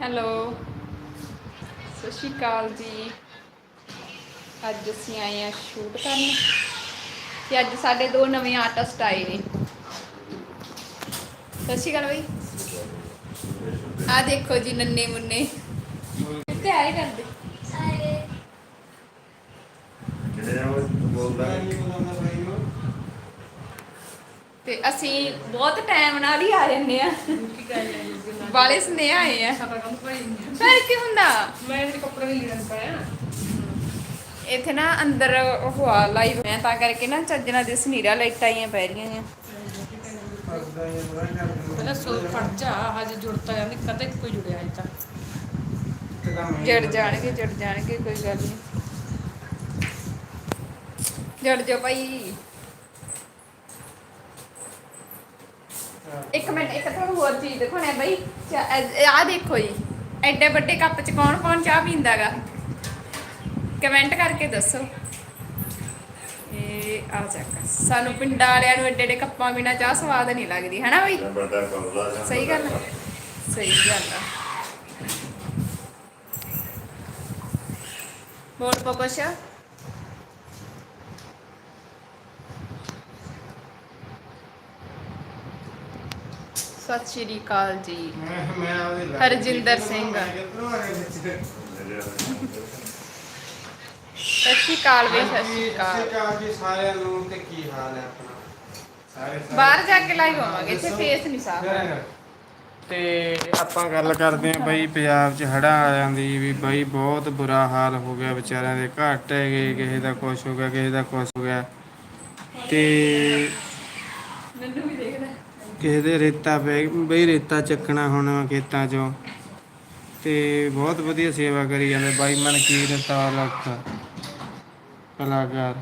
Hello. ਸਤਿ ਸ਼੍ਰੀ ਅਕਾਲ ਜੀ। ਅੱਜ ਅਸੀਂ ਆਏ ਆ ਸ਼ੂਟ ਕਰਨ ਤੇ ਅੱਜ ਸਾਡੇ ਦੋ ਨਵੇਂ ਆਰਟਿਸਟ ਆਏ ਨੇ। ਸਤਿ ਸ਼੍ਰੀ ਅਕਾਲ ਬਈ। ਆ ਦੇਖੋ ਜੀ ਨੰਨੇ ਮੁੰਨੇ। ਕਿੱਥੇ ਆਏ ਕਰਦੇ? ਤੇ ਅਸੀਂ ਬਹੁਤ ਟਾਈਮ ਨਾਲ ਹੀ ਆ ਜੰਨੇ ਆ। ਵਾਲੇ ਸਨੇਹ ਆਏ ਆ। ਫਿਰ ਕੀ ਹੁੰਦਾ? ਇੱਥੇ ਨਾ ਅੰਦਰ ਉਹ ਆ ਲਾਈਵ ਮੈਂ ਤਾਂ ਕਰਕੇ ਨਾ ਚੱਜਣਾ ਦੇ ਸਨੀਰਾ ਲਾਈਟਾਂ ਆਈਆਂ ਪੈ ਰਹੀਆਂ ਆ। ਪਹਿਲਾਂ ਸੋ ਫੜ ਜਾ ਹਜੇ ਜੁੜਤਾ ਜਾਂਦੀ ਕਦੇ ਕੋਈ ਜੁੜਿਆ ਅਜੇ ਤੱਕ। ਜੜ ਜਾਣਗੇ ਜੜ ਜਾਣਗੇ ਕੋਈ ਗੱਲ ਨਹੀਂ। ਜੜ ਜਾ ਭਾਈ। ਇੱਕ ਮਿੰਟ ਇੱਕ ਤੁਹਾਨੂੰ ਹੋਰ ਚੀਜ਼ ਦਿਖਾਉਣਾ ਬਈ। ਆ ਦੇਖੋ ਜੀ। ਐਡੇ ਵੱਡੇ ਕੱਪ ਚ ਕੌਣ ਕੌਣ ਚਾਹ ਪੀਂਦਾਗਾ ਕਮੈਂਟ ਕਰਕੇ ਦੱਸੋ। ਇਹ ਆ ਚੱਕ। ਸਾਨੂੰ ਪਿੰਡਾਂ ਵਾਲਿਆਂ ਨੂੰ ਐਡੇ ਐਡੇ ਕੱਪਾਂ ਬਿਨਾ ਚਾਹ ਸਵਾਦ ਨਹੀਂ ਲੱਗਦੀ ਹੈਨਾ ਬਈ? ਸਹੀ ਗੱਲ ਆ। ਸਹੀ ਗੱਲ ਆ। ਬੋਲ ਪਾ ਕੁਛ ਸਤਿ ਸ਼੍ਰੀ ਅਕਾਲ ਜੀ। ਹਰਜਿੰਦਰ ਸਿੰਘ। ਸਤਿ ਸ਼੍ਰੀ ਅਕਾਲ ਬਈ ਸਤਿ ਸ਼੍ਰੀ ਅਕਾਲ। ਜੀ ਸਾਰਿਆਂ ਨੂੰ ਤੇ ਕੀ ਹਾਲ ਹੈ ਆਪਣਾ? ਸਾਰੇ ਬਾਹਰ ਜਾ ਕੇ ਲਾਈਵ ਹੋਵਾਂਗੇ ਇੱਥੇ ਫੇਸ ਨਹੀਂ ਸਾਫ਼ ਤੇ ਆਪਾਂ ਗੱਲ ਕਰਦੇ ਆਂ ਬਈ ਪੰਜਾਬ 'ਚ ਹੜ੍ਹਾਂ ਆਇਆਂ ਦੀ ਵੀ ਬਈ ਬਹੁਤ ਬੁਰਾ ਹਾਲ ਹੋ ਗਿਆ ਵਿਚਾਰਿਆਂ ਦੇ ਘਰ ਟਹਿ ਗਏ ਕਿਸੇ ਦਾ ਕੁਛ ਹੋ ਗਿਆ ਕਿਸੇ ਦਾ ਕੁਛ ਹੋ ਗਿਆ। ਤੇ ਵੀ ਕਿਸੇ ਦੇ ਰੇਤਾ ਪੈ ਬਈ ਰੇਤਾ ਚੱਕਣਾ ਹੁਣ ਖੇਤਾਂ 'ਚੋਂ। ਤੇ ਬਹੁਤ ਵਧੀਆ ਸੇਵਾ ਕਰੀ ਜਾਂਦੇ ਬਾਈ ਮਨਕੀਰ ਤਾਲਕ ਕਲਾਕਾਰ।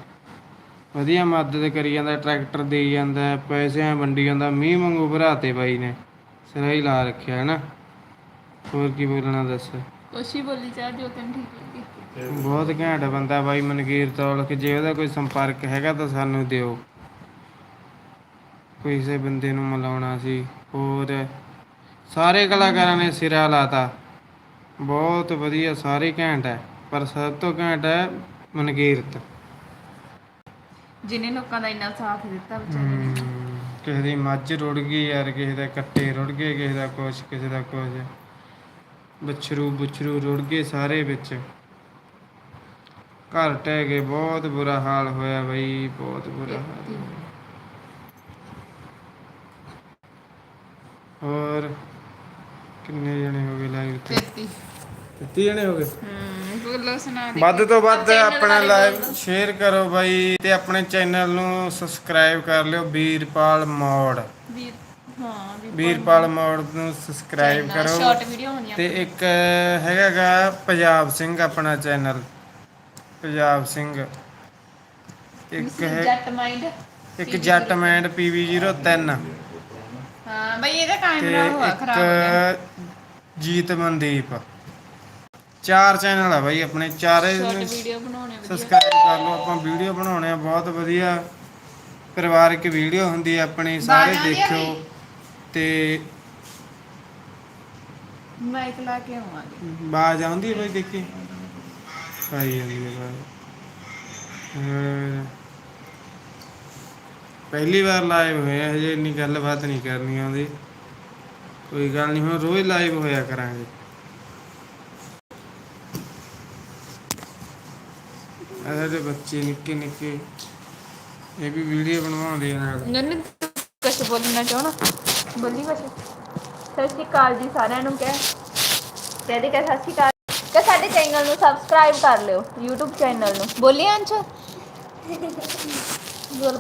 ਵਧੀਆ ਮਦਦ ਕਰੀ ਜਾਂਦਾ ਟਰੈਕਟਰ ਦੇਈ ਜਾਂਦਾ ਪੈਸੇ ਵੰਡੀ ਜਾਂਦਾ ਮੀਂਹ ਵਾਂਗੂ ਭਰਾਤੇ ਬਾਈ ਨੇ। ਸਿਰਾ ਹੀ ਲਾ ਰੱਖਿਆ ਹੈ ਨਾ ਹੋਰ ਕੀ ਬੋਲਣਾ ਦੱਸ? ਕੁਛ ਹੀ ਬੋਲੀ ਚਾਹ ਜੋ ਤੈਨੂੰ ਠੀਕ ਲੱਗੀ। ਬਹੁਤ ਘੈਂਟ ਬੰਦਾ ਬਾਈ ਮਨਕੀਰ ਤੌਲਕ ਜੇ ਉਹਦਾ ਕੋਈ ਸੰਪਰਕ ਹੈਗਾ ਤਾਂ ਸਾਨੂੰ ਦਿਓ। ਕਿਸੇ ਬੰਦੇ ਨੂੰ ਮਿਲਾਉਣਾ ਸੀ। ਹੋਰ ਸਾਰੇ ਕਲਾਕਾਰਾਂ ਨੇ ਸਿਰਾ ਲਾਤਾ। ਬਹੁਤ ਵਧੀਆ ਸਾਰੇ ਘੈਂਟ ਹੈ ਪਰ ਸਭ ਤੋਂ ਘੈਂਟ ਹੈ ਮਨਕੀਰਤ। ਜਿਨੇ ਲੋਕਾਂ ਦਾ ਇੰਨਾ ਸਾਥ ਦਿੱਤਾ ਵਿਚਾਰੇ ਨੇ। ਹਮ, ਕਿਸੇ ਦੀ ਮੱਝ ਰੁੜ ਗਈ ਯਾਰ ਕਿਸੇ ਦੇ ਕੱਟੇ ਰੁੜ ਗਏ ਕਿਸੇ ਦਾ ਕੁਛ ਕਿਸੇ ਦਾ ਕੁਛ। ਬਛਰੂ ਬੁਛਰੂ ਰੁੜ ਗਏ ਸਾਰੇ ਵਿੱਚ। ਘਰ ਟਹਿ ਗਏ ਬਹੁਤ ਬੁਰਾ ਹਾਲ ਹੋਇਆ ਬਈ ਬਹੁਤ ਬੁਰਾ ਹਾਲ। ਹੋਰ? ਕਿੰਨੇ ਜਣੇ ਹੋ ਗਏ ਲਾਈਵ ਤੇ? 33 ਕਿੰਨੇ ਜਣੇ ਹੋ ਗਏ? ਹੂੰ ਬੋਲੋ ਸੁਣਾ ਦੇ। ਵੱਧ ਤੋਂ ਵੱਧ ਆਪਣਾ ਲਾਈਵ। ਸ਼ੇਅਰ ਕਰੋ ਬਾਈ ਤੇ ਆਪਣੇ ਚੈਨਲ ਨੂੰ ਸਬਸਕ੍ਰਾਈਬ ਕਰ ਲਿਓ ਵੀਰਪਾਲ ਮੋੜ। ਵੀਰ ਹਾਂ ਵੀਰਪਾਲ ਮੋੜ। ਨੂੰ ਸਬਸਕ੍ਰਾਈਬ ਕਰੋ। ਸ਼ਾਰਟ ਵੀਡੀਓ ਹੋਣੀਆਂ। ਤੇ ਇੱਕ ਹੈਗਾਗਾ ਪੰਜਾਬ ਸਿੰਘ ਆਪਣਾ ਚੈਨਲ ਪੰਜਾਬ ਸਿੰਘ। ਇੱਕ ਹੈ ਜੱਟ ਮਾਈਂਡ ਇੱਕ ਜੱਟ ਮੈਂਡ PV03 ਹਾਂ ਬਈ ਇਹਦਾ ਤੇ ਕੈਮਰਾ ਹੋਆ ਖਰਾਬ ਹੋ ਗਿਆ। ਇੱਕ ਜੀਤ ਮਨਦੀਪ। ਚਾਰ ਚੈਨਲ ਆ ਬਾਈ ਆਪਣੇ ਚਾਰੇ ਸ਼ਾਰਟ ਵੀਡੀਓ ਬਣਾਉਣੇ ਵਧੀਆ। ਸਬਸਕ੍ਰਾਈਬ ਕਰ ਲਓ ਆਪਾਂ ਵੀਡੀਓ ਬਣਾਉਣੇ ਆ ਬਹੁਤ ਵਧੀਆ। ਪਰਿਵਾਰਕ ਵੀਡੀਓ ਹੁੰਦੀ ਹੈ ਆਪਣੀ ਸਾਰੇ ਆਉਂਦੀ ਦੇਖਿਓ। ਤੇ ਮਾਈਕ ਲਾ ਕੇ ਆਵਾਂਗੇ। ਬਾਜ ਆਉਂਦੀ ਹੈ ਬਈ ਦੇਖੀ? ਆਈ ਜਾਂਦੀ ਹੈ ਬਾਜ ਪਹਿਲੀ ਵਾਰ ਲਾਈਵ ਹੋਇਆ ਹਜੇ ਇੰਨੀ ਗੱਲਬਾਤ ਨਹੀਂ ਕਰਨੀ ਆਉਂਦੀ। ਕੋਈ ਗੱਲ ਨਹੀਂ ਹੁਣ ਰੋਜ਼ ਲਾਈਵ ਹੋਇਆ ਕਰਾਂਗੇ। ਸਾਡੇ ਬੱਚੇ ਨਿੱਕੇ ਨਿੱਕੇ ਇਹ ਵੀ ਵੀਡੀਓ ਬਣਵਾਉਂਦੇ ਆ ਨਾਲ। ਨੰਨ ਕੁਛ ਬੋਲਣਾ ਚਾਹਣਾ ਬੋਲੀ ਕੁਛ। ਸਤਿ ਸ਼੍ਰੀ ਅਕਾਲ ਜੀ ਸਾਰਿਆਂ ਨੂੰ ਕਹਿ। ਕਹਦੇ ਕਿ ਸਤਿ ਸ਼੍ਰੀ ਅਕਾਲ। ਕਿ ਸਾਡੇ ਚੈਨਲ ਨੂੰ ਸਬਸਕ੍ਰਾਈਬ ਕਰ ਲਿਓ YouTube ਚੈਨਲ ਨੂੰ। ਬੋਲੀ ਅੰਸ਼। ਬੋਲ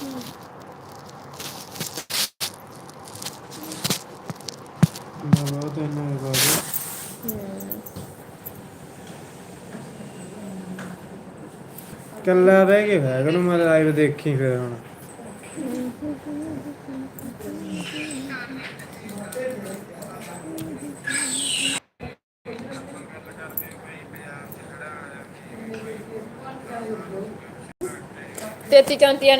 ਪਾ ਬਹੁਤ ਇਹਨਾਂ ਦੇ ਬਾਰੇ ਕੱਲਾ ਰਹਿ ਗਿਆ ਹੋਇਆ ਨੂੰ ਮੈਂ ਲਾਈਵ ਦੇਖੀ ਫਿਰ ਹੁਣ। ਤੇਤੀ ਚੌਂਤੀਆਂ